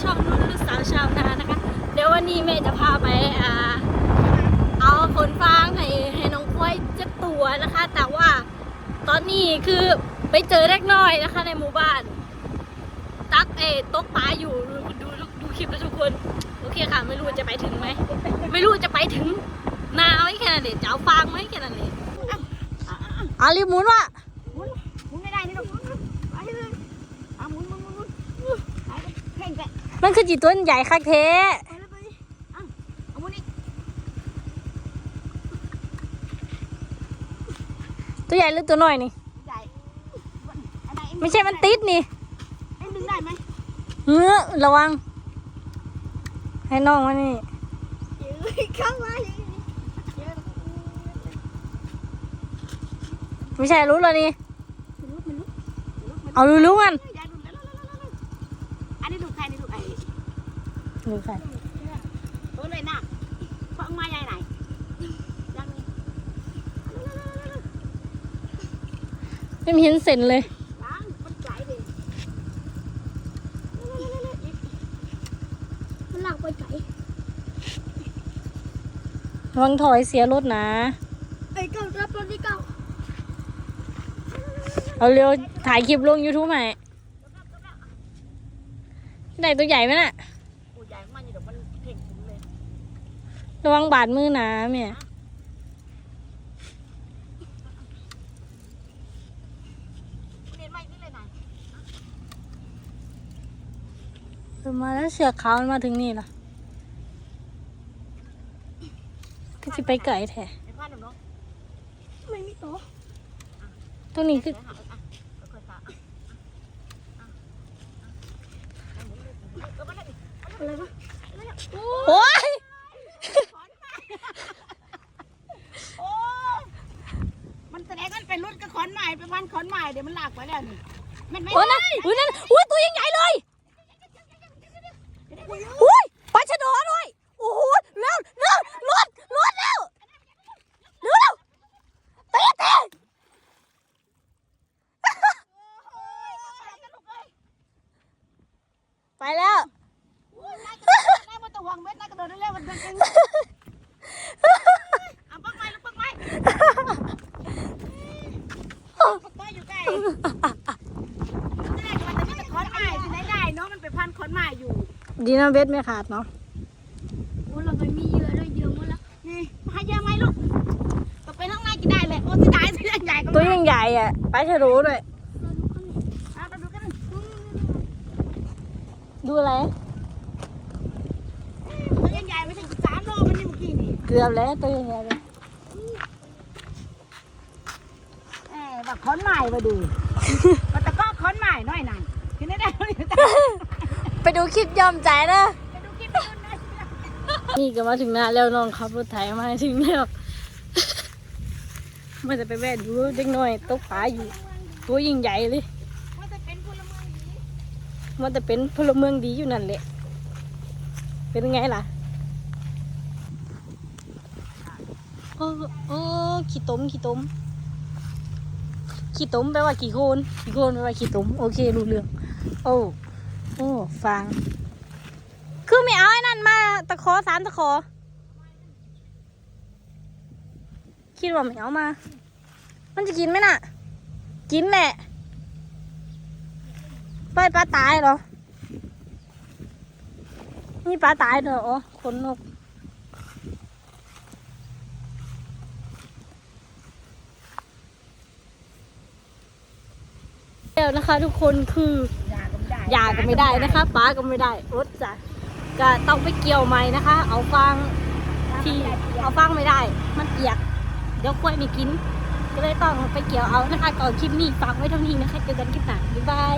ช่องนุ่นลูกสาวชาวนานะคะ เดี๋ยววันนี้แม่จะพาไปอ่าเอาขนฟางให้ให้น้องกล้วยจะตัวนะคะ แต่ว่าตอนนี้คือไปเจอเล็กน้อยนะคะ ในหมู่บ้าน ตักเออตกปลาอยู่ดูดูดูคลิปนะทุกคน โอเคค่ะ ไม่รู้จะไปถึงไหม ไม่รู้จะไปถึงนาไหมแค่นั้นเองจะเอาฟางไหมแค่นั้นเองเอารีบหมุนว่ะหมุนหมุนไม่ได้นี่ลูกไปเลยเอาหมุนหมุนหมุนหมุนไปเพ่งไป มันคือจีต้นใหญ่คักเทไปเลยไปเอาเอาหมุนอีกตัวใหญ่หรือตัวน้อยนี่ใหญ่อะไรไม่ใช่มันติดนี่เอ็งดึงได้ไหมเงื้อระวัง ให้น้องมานี่เอ้ยเข้ามาเยอะไม่ใช่รู้แล้วนี่มันลุกมันลุกมันลุกมันลุกเอารู้รู้มันอย่าดูแล้วอันนี้ดูใคร นี่ดูไอ้รู้ใครตัวเลยนะฟังมาใหญ่ไหนยังนี่ไม่เห็นเส้นเลยล้างมันใจดิมันหลักไปใจระวังถอยเสียรถนะไอ้เก้ารับรถที่เก้าเอาเร็วถ่ายคลิปลง YouTube ให้ได้ตัวใหญ่ไหมน่ะกู ใหญ่มากอยู่เดี๋ยวมันเพ่งถึงเลยระวังบาดมือนะแม่เรียนไม่นี่เลยนะเออมาแล้วเสือกขาวมันมาถึงนี่ล่ะก็จะไปไก่แท้ไอ้พ่อหนุ่มเนาะไม่มีโต๊ะตรงนี้คืออะ ไรวะโอ้ยโอ้มันแสดงว่าเป็นรุ่นกับขอนใหม่เป็นวันขอนใหม่เดี๋ยวมันหลากไปแล้วนี่มันไม่โอ้ยนั่นอุ้ยนั่นอุ้ยตัวยังใหญ่เลยอุ้ยปลาชะโดด้วยโอ้โหเร็วเร็วรถรถเร็วเร็วเตะเตะไปแล้ว นายมัน ตะวังเม็ดนายกระโดดเร็วๆมันเป็นเอาปักไม้ลูกปักไม้ปักไม้อยู่ใกล้นี่มันจะมีแต่ขอนใหม่ที่ไหนได้เนาะมันเป็นพันขอนใหม่อยู่ดีนะเบ็ดไม่ขาดเนาะโอ้เราไม่มีเยอะด้วยเยอะหมดแล้วนี่มาให้เยอะไหมลูกตกไปข้างในกินได้เลยโอ้ที่ได้ที่ใหญ่ก็ตัวยังใหญ่อะปลาชะโดด้วยเอาไปดูกันดูอะไร ตัวใหญ่ไม่ใช่สามโลมันนี่เมื่อกี้นี่เกือบแล้วตัวยังใหญ่เลยเออแบบขอนใหม่มาดูมันตะก้อขอนใหม่น้อยหน่อยกินได้ได้เลยไปไปดูคลิปยอมใจนะดูคลิปนู้นนะนี่ก็มาถึงนาแล้วน้องขับรถไถมาถึงแล้วมันจะไปแวะดูเด็กน้อยตกปลาอยู่ ตัวยิ่งใหญ่เลยว่าจะเป็นพลเมืองดีมันจะเป็นพลเมืองดีอยู่นั่นแหละเป็นไงล่ะ โอ้โอ้ขี้ต้มขี้ต้มขี้ต้มแปลว่าขี้โคนขี้โคนแปลว่าขี้ต้มโอเครู้เรื่องโอ้โอ้ฟัง คือไม่เอาไอ้นั่นมา ตะขอสามตะขอ คิดว่าไม่เอามา มันจะกินไหมน่ะ กินแหละปล่อยปลาตายเหรอ นี่ปลาตายเหรอ อ๋อขนนก แล้วนะคะ ทุกคนคือยาก็ไม่ได้ยาก็ไม่ได้นะคะปลาก็ไม่ได้รถจะก็ต้องไปเกี่ยวใหม่นะคะ เอาฟางที่เอาฟางไม่ได้ มันเปียก เดี๋ยวกล้วยไม่กิน ก็เลยต้องไปเกี่ยวเอานะคะก่อนคลิปนี้ฝากไว้เท่านี้นะคะเจอกันคลิปหน้าบ๊ายบาย